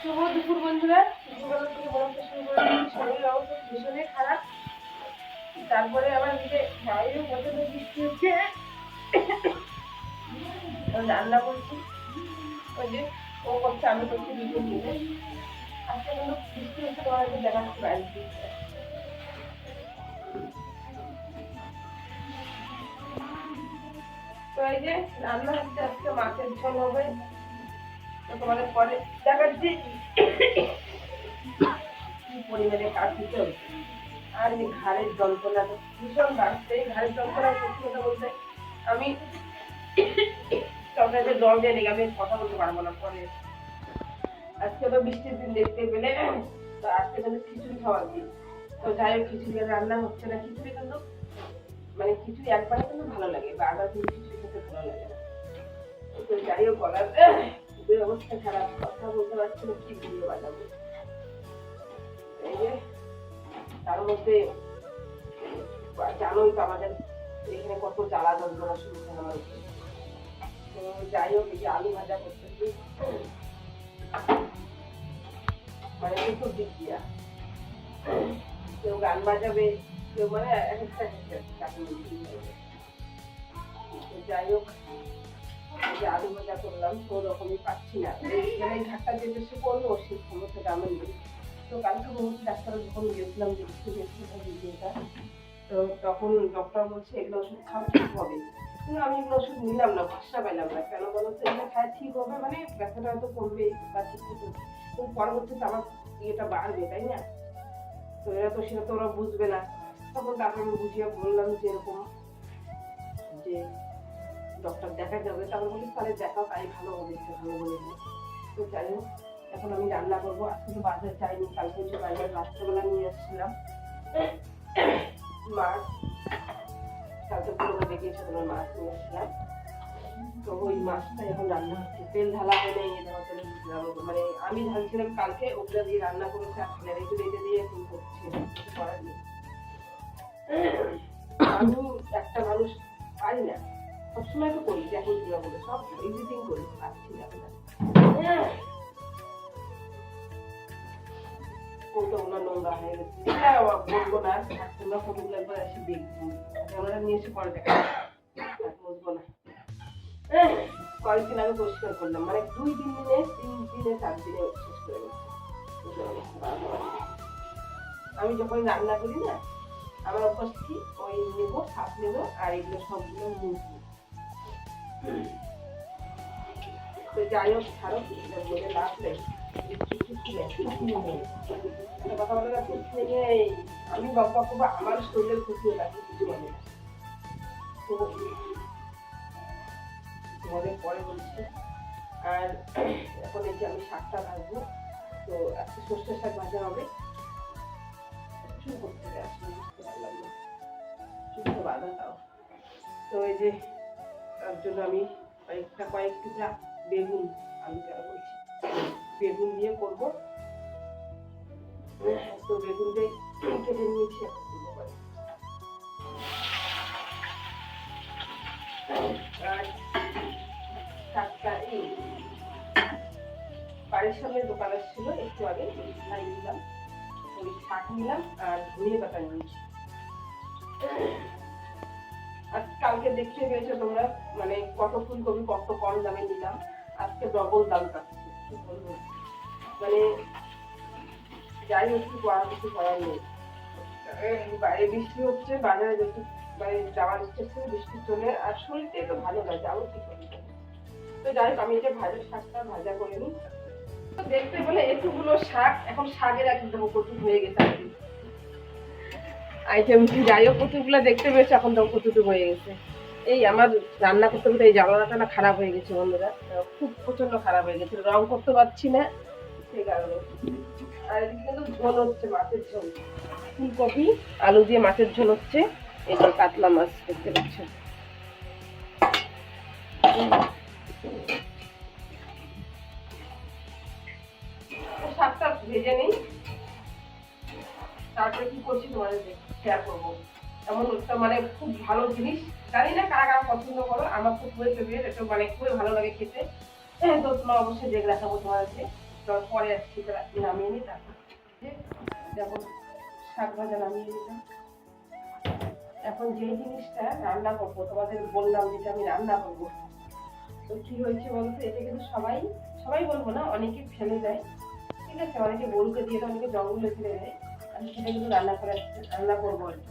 শুভ দুপুর বন্ধুরা। দুপুরবেলা থেকে বলতে শুরু করে শরীরের অবস্থা ভীষণই খারাপ। তারপরে আবার নিজে বাইরে প্রচণ্ড বৃষ্টি হচ্ছে। রান্না করছি। ওই ও করছে, আমি করছি, দুজন মিলে। আজকে কিন্তু বৃষ্টি হচ্ছে তোমার একটু দেখাচ্ছি বাইরে তো এই যে রান্না হচ্ছে আজকে মাছের ঝোল হবে। তোমাদের পরে দেখাচ্ছি। কি পরিমাণে কাজ দিতে আর এই ঘাড়ের যন্ত্রণা তো ভীষণ বাড়ছে। এই ঘাড়ের যন্ত্রণা সত্যি কথা বলতে আমি তরকারিতে জল দিয়ে রেখে আমি কথা বলতে পারব না পরে। আজকে তো বৃষ্টির দিন দেখতে পেলে, তো আজকে কিন্তু খিচুড়ি খাওয়ার দিন তো যাই হোক, খিচুড়ি রান্না হচ্ছে না। খিচুড়ি কিন্তু মানে খিচুড়ি একবারে কিন্তু ভালো লাগে বা আবার কিন্তু খিচুড়ি খেতে ভালো লাগে না। তো যাই হোক বলার খুবই অবস্থা খারাপ, কথা বলতে পারছি না, কি ভিডিও বানাবো। এই তার মধ্যে জানোই তো আমাদের এখানে কত জ্বালা যন্ত্রণা শুরু হয় আমার। তো যাই হোক, এই আলু ভাজা করতেছি। মানে দিক দিয়া। কেউ গান বাজাবে, কেউ মানে এক একটা যাই হোক যে আলু ভাজা করলাম তো রকমই পাচ্ছি না। মানে ঘাটটা যেতে সে করব সেই ক্ষমতাটা আমার নেই তো কালকে বলছি ডাক্তার যখন গেছিলাম দেখতে গেছিলাম ভিডিওটা, তো তখন ডক্টর বলছে, এগুলো ওষুধ খাওয়া ঠিক হবে। কিন্তু আমি এগুলো ওষুধ নিলাম না, ভরসা পেলাম না। কেন বলো তো, এগুলো খায়, ঠিক হবে মানে ব্যথাটা হয়তো কমবে বা ঠিক মতো। কিন্তু পরবর্তীতে আমার ইয়েটা বাড়বে, তাই না? তো এরা তো, সেটা তো ওরা বুঝবে না। তখন তারপর বুঝিয়ে বললাম যে এরকম যে ডক্টর দেখা যাবে তারপর বলি, তাহলে দেখাও, তাই ভালো সে ভালো বলেছে তো যাই হোক, এখন আমি রান্না করব। আজকে তো বাজার যাইনি, কালকে যে বাজার রাত্রেবেলা নিয়ে এসেছিলাম মাছ কালকে পুরোনো দেখিয়েছে তোমার মাছ নিয়ে এসেছিলাম তো ওই মাছটা এখন রান্না হচ্ছে। তেল ঢালা হলে মানে আমি ঢালছিলাম কালকে ওগুলো দিয়ে রান্না করেছে আজকে একটু রেটে দিয়ে এখন করছি করার নেই। আমি একটা মানুষ পারি না। সবসময় তো করি এখন কিনা বলে সব এভরিথিং করি। পারছি না। আমরা। গুলো নোংরা হয়ে গেছে। এটা বলব না। তোমরা ফটোগুলো একবার এসে দেখব। দেখা কয়েকদিন আগে পরিষ্কার করলাম। মানে দুই তিন দিনে তিন দিনে, চার দিনে? আমি যখন রান্না করি না, আমার অভ্যাস কি? ওই নেব, সাপ নেব, আর এগুলো সবগুলো মুছবো তো যাই হোক, ছাড়ো বলে লাভ নেই। আমি বাবা করব আমার শরীরের ক্ষতি লাগে কিছু মানে তোমাদের পরে বলছি। আর এখন এই যে আমি শাকটা ভাজবো, তো আজকে সর্ষে শাক ভাজা হবে। চুল করতে আসলে বুঝতে পারলাম না। চুলটা বাঁধা তাও তো এই যে তার জন্য আমি কয়েকটা কয়েক টুকরা বেগুন আমি কেন বলছি বেগুন দিয়ে করব। তো বেগুনটাই কেটে নিয়েছি বাড়ির সামনে দোকান ছিল একটু আগে নিলাম ওই শাক নিলাম আর ধনিয়া পাতা নিয়েছি। কালকে দেখতে পেয়েছ তোমরা? মানে কত ফুলকপি, কত কম দামে নিলাম। আজকে ডবল দাম পাচ্ছি কি বলব? মানে যাই হোক কিছু করার কিছু করার নেই। এই বাইরে বৃষ্টি হচ্ছে, বাজারে যেতে মানে যাওয়ার ইচ্ছে ছিল, বৃষ্টি চলে, আর শরীরটা একটু ভালো লাগে যাব কি করি তো যাই হোক, আমি এটা ভাজা শাকটা ভাজা করে নিই। তো দেখতে পেলে এতগুলো শাক, এখন শাকের একদম কচু হয়ে গেছে আর কি। আইটেম যাই হোক, কচুগুলো দেখতে পেয়েছে, এখন তো কচুটু হয়ে গেছে। এই আমার রান্না করতে করতে এই জ্বালানাটা না খারাপ হয়ে গেছে বন্ধুরা। খুব প্রচণ্ড খারাপ হয়ে গেছে, রং করতে পারছি না। সেই কারণে। আর এদিকে কিন্তু ঝোল হচ্ছে, মাছের ঝোল। ফুলকপি, আলু দিয়ে মাছের ঝোল হচ্ছে এই যে কাতলা মাছ দেখতে পাচ্ছেন শাকটা ভেজে নিই। তারপরে কি করছি তোমাদের শেয়ার করব। এমন মানে খুব ভালো জিনিস। জানি না কারা কারা পছন্দ করো আমার খুব খুবই ফেভারিট এটা মানে খুবই ভালো লাগে খেতে। হ্যাঁ, তো তোমরা অবশ্যই দেখে রাখাবো তোমাদেরকে পরে আসছি নামিয়ে নিই তারপর দেখো শাক ভাজা নামিয়ে নিলাম এখন যে জিনিসটা রান্না করব তোমাদের বললাম যেটা আমি রান্না করব। তো কি হয়েছে বলতো এটা কিন্তু সবাই সবাই বলব না অনেকে ফেলে দেয়। ঠিক আছে অনেকে গরুকে দিয়ে দেয় অনেকে জঙ্গলে ফেলে দেয়। আমি সেটা কিন্তু রান্না করে, রান্না করব আর কি।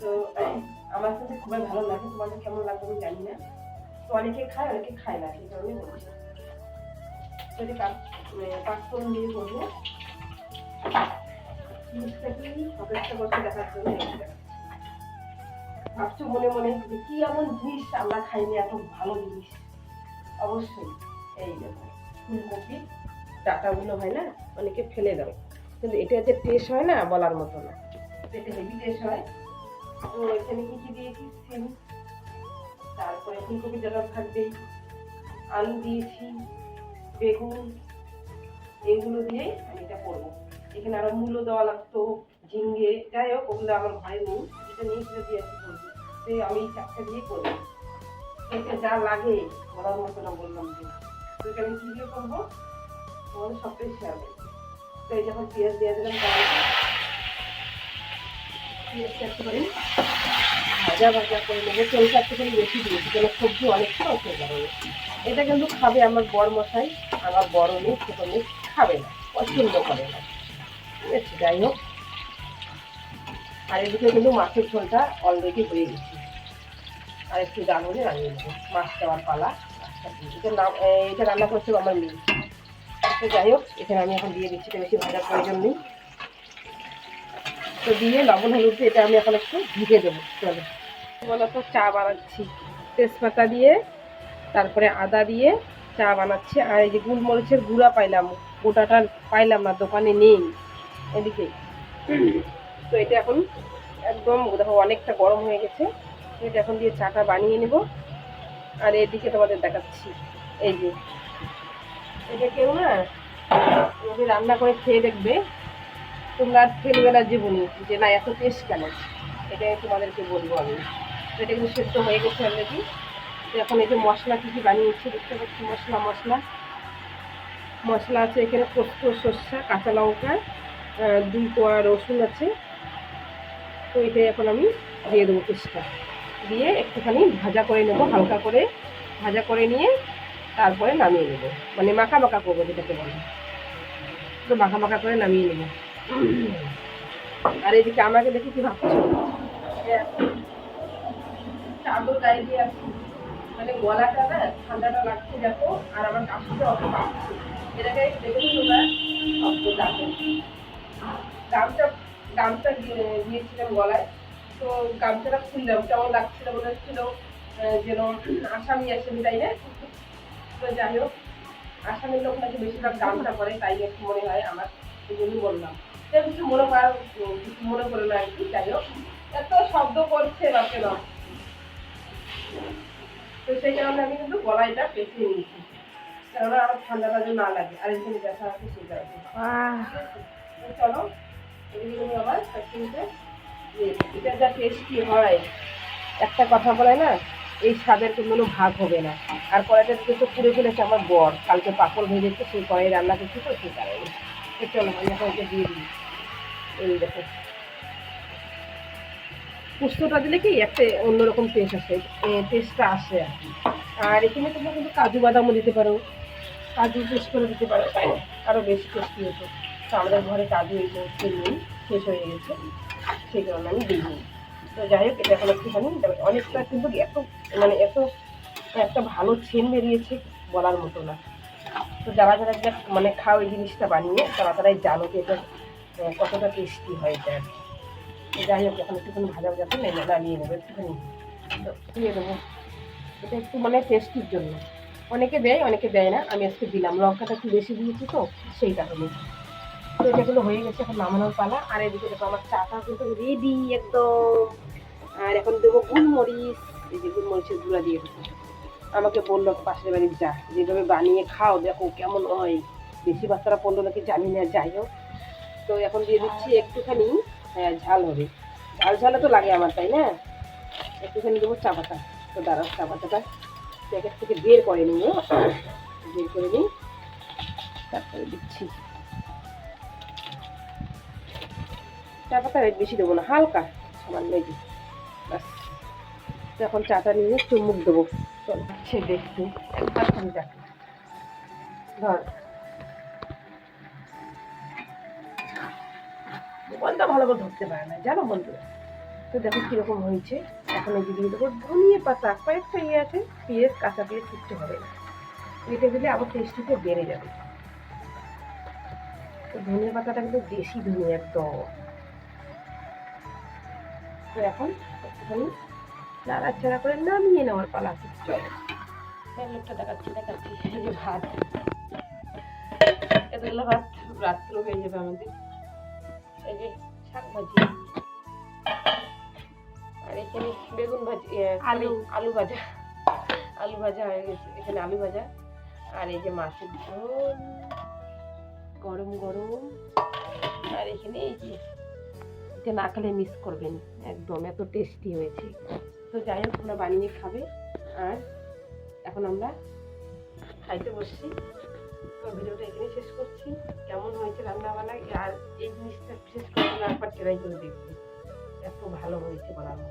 তো, আমার কিন্তু খুবই ভালো লাগে, তোমাদের কেমন লাগবে আমি জানি না। তো অনেকে খায় অনেকে খায় না, সেই কারণে বলছি। যদি পাঁচফোড়ন দিয়ে করব। অপেক্ষা করতে দেখার জন্য ভাবছ মনে মনে, যে কি এমন জিনিস আমরা খাইনি, এত ভালো জিনিস। অবশ্যই, এই দেখো, ফুলকপি, ডাটাগুলো হয় না, অনেকে ফেলে দাও। কিন্তু এটা যে টেস্ট হয় না, বলার মতো না। এটা হেভি টেস্ট হয়। তো এখানে কি কি দিয়েছি? সিম তারপরে ফুলকপি ডাটা থাকবেই আলু দিয়েছি, বেগুন, এগুলো দিয়ে আমি এটা করব। এখানে আরও মূলো দেওয়া লাগতো ঝিঙ্গে যাই হোক, ওগুলো আমার ঘরে নেই যেটা নেই সেটা দিয়ে করব। আমি চারটা দিয়ে করব। এটা যা লাগে, বলার মতো না বললাম যে। তো এটা আমি কী দিয়ে করব? তোমাদের সবটাই শেয়ার করব। তো এই যখন পেঁয়াজ দিয়ে দিলাম পেঁয়াজটা একেবারে ভাজা ভাজা করে নেব। তেলটা একটুখানি বেশি দিয়েছি, কেন সবজি অনেক খাওয়া হয়ে যাবে। এটা কিন্তু খাবে আমার বড় মশাই, আমার বড় মেয়ে, ছোটো মেয়ে, খাবে না, পছন্দ করে না। ঠিক আছে, যাই হোক। আর এদিকে কিন্তু মাছের ঝোলটা অলরেডি হয়ে গেছে। আর একটু ডাল হলে রান্নিয়ে নেব মাছ দেওয়ার পালা এটা নাম এটা রান্না করছে আমার মেয়ে। তো যাই হোক, এখানে আমি এখন দিয়ে দিচ্ছি, বেশি ভাজার প্রয়োজন নেই। তো দিয়ে লবণ হলুদ এটা আমি এখন একটু ভিজে দেবো, চলো। বলতো চা বানাচ্ছি। তেজপাতা দিয়ে, তারপরে আদা দিয়ে চা বানাচ্ছি। আর এই যে গুলমরিচের গুঁড়া পাইলাম, গোটাটা পাইলাম না, দোকানে নেই। এদিকে। তো এটা এখন একদম, দেখো অনেকটা গরম হয়ে গেছে। এটা এখন দিয়ে চাটা বানিয়ে নেব। আর এদিকে তোমাদের দেখাচ্ছি। এই যে এটা কেউ না ওকে রান্না করে খেয়ে দেখবে। তোমরা আর ফেলবে না জীবনে যে না, এত টেস্ট কেন? এটাই তোমাদেরকে বলব আমি। এটা কিন্তু সেদ্ধ হয়ে গেছে অলরেডি এখন এই যে মশলা কী কী বানিয়েছি দেখতে পাচ্ছি, মশলা মশলা। মশলা আছে এখানে পোস্ত, সর্ষা, কাঁচা লঙ্কা দুই কোয়া রসুন আছে। তো এটাই এখন আমি দিয়ে দেবো পেস্টটা। দিয়ে একটুখানি ভাজা করে নেব, হালকা করে। ভাজা করে নিয়ে তারপরে নামিয়ে নেব। মানে মাখা মাখা করব যেটাকে বলে। তো মাখা মাখা করে নামিয়ে নেব। আর এদিকে আমাকে দেখে কি ভাবছ? চাদর গায়ে দিয়ে মানে গলাটা না ঠান্ডাটা লাগছে দেখো, আর আমার কাশিটা অত পাচ্ছে এটাকে দেখেছ তোমরা অত দেখো গামছা গামছা দিয়েছিলাম গলায়। তো গামছাটা খুললাম, কেমন লাগছিল মনে হচ্ছিল? যেন আসামি আসেনি তাই না? তো যাই হোক আসামের লোক নাকি বেশিরভাগ গামছা করে তাই একটু মনে হয় আমার জন্যই বললাম। সে কিছু মনে করার কিছু মনে করে না আর কি যাই হোক। এত শব্দ করছে বাপে বাপ তো সেই কারণে আমি কিন্তু গলাইটা পেঁচিয়ে নিয়েছি। কেননা আমার ঠান্ডাটা যেন না লাগে আর এখানে ব্যথা আছে সেই কারণে। চলো আবার এটা যা টেস্টি হয় একটা কথা বলে না? এই স্বাদের কোনো ভাগ হবে না। আর কড়াইটা কিন্তু পুড়ে ফেলেছে আমার বর। কালকে পাঁপড় ভেজেছে, সেই কড়াই রান্না করছি তো, সেই কারণে। চলো, আমি এটা দিয়ে দিই। এই দেখো। পুস্তটা দিলে কি একটা অন্যরকম টেস্ট আসে। টেস্টটা আসে আর কি। আর এখানে তোমরা কিন্তু কাজু বাদামও দিতে পারো। কাজু পেস্ট করে দিতে পারো আরও বেশি টেস্টি হতো। তো আমাদের ঘরে কাজু এই নেই, শেষ হয়ে গেছে। সেই কারণে আমি দিইনি তো যাই হোক, এটা এখন একটুখানি অনেকটা কিন্তু এত মানে এত একটা ভালো ছেন বেরিয়েছে বলার মতো না। তো যারা যারা এটা মানে খাও এই জিনিসটা বানিয়ে, তারা তারাই জানো যে এটা কতটা টেস্টি হয় এটা। যাই হোক, এখন একটুখানি ভাজা ভাজা করে নামিয়ে নেবে, একটুখানি দিয়ে দেবো এটা একটু মানে টেস্টির জন্য। অনেকে দেয় অনেকে দেয় না। আমি আজকে দিলাম, লঙ্কাটা একটু বেশি দিয়েছি তো, সেই কারণে। তো এটাগুলো হয়ে গেছে এখন নামানোর পালা। আর এদিকে দেখো আমার চাটা কিন্তু রেডি একদম। আর এখন দেবো গুলমরিচ, এই যে গুলমরিচের গুঁড়া দিয়ে দেবো। আমাকে বলল পাশের বাড়ির যা, যেভাবে বানিয়ে খাও, দেখো কেমন হয়। বেশি বাচ্চারা পড়ল নাকি জানি না, যাই হোক। তো এখন দিয়ে দিচ্ছি একটুখানি হ্যাঁ ঝাল হবে। ঝাল ঝালে তো লাগে আমার, তাই না? একটুখানি দেবো চা পাতা। তো দাঁড়াও, চা পাতাটা প্যাকেট থেকে বের করে নিও বের করে নিই। তারপরে দিচ্ছি। চা পাতা বেশি দেবো না, হালকা সামান্য এই ব্যাস এখন চাটা নিয়ে চুমুক দেবো চল সে দেখছি একবার খালি দেখ ধর। মোবাইলটা ভালো করে ধরতে পারে না, জানো বন্ধুরা তো দেখো কীরকম হয়েছে। এখন এই দিয়ে দেবো ধনিয়ে পাতা, কয়েকটা ইয়ে আছে, পেঁয়াজ, কাঁচা পেঁয়াজ, কিচ্ছু হবে না। এটা দিলে আবার টেস্টিতে বেড়ে যাবে। তো ধনিয়া পাতাটা কিন্তু দেশি ধনিয়া একদম। তো এখন একটুখানি নাড়াচাড়া করে নামিয়ে নেওয়ার পালা চলো। লোকটা দেখাচ্ছি দেখাচ্ছি। এই যে ভাত। এতগুলো ভাত রাত্র হয়ে যাবে আমাদের। এই যে শাক ভাজি। আর এখানে বেগুন ভাজি আলু। আলু ভাজা। আলু ভাজা হয়ে গেছে। এখানে আলু ভাজা। আর এই যে মাছের ঝোল। গরম গরম। আর এখানে এই যে এটা না খেলে মিস করবেন। একদম, এত টেস্টি হয়েছে। তো যাই হোক তোমরা বানিয়ে খাবে। আর এখন আমরা খাইতে বসছি। তো ভিডিওটা এখানে শেষ করছি। কেমন হয়েছে রান্না বান্না আর এই জিনিসটা বিশেষ করে একবার ট্রাই করে দেখবে এত ভালো হয়েছে বানানো।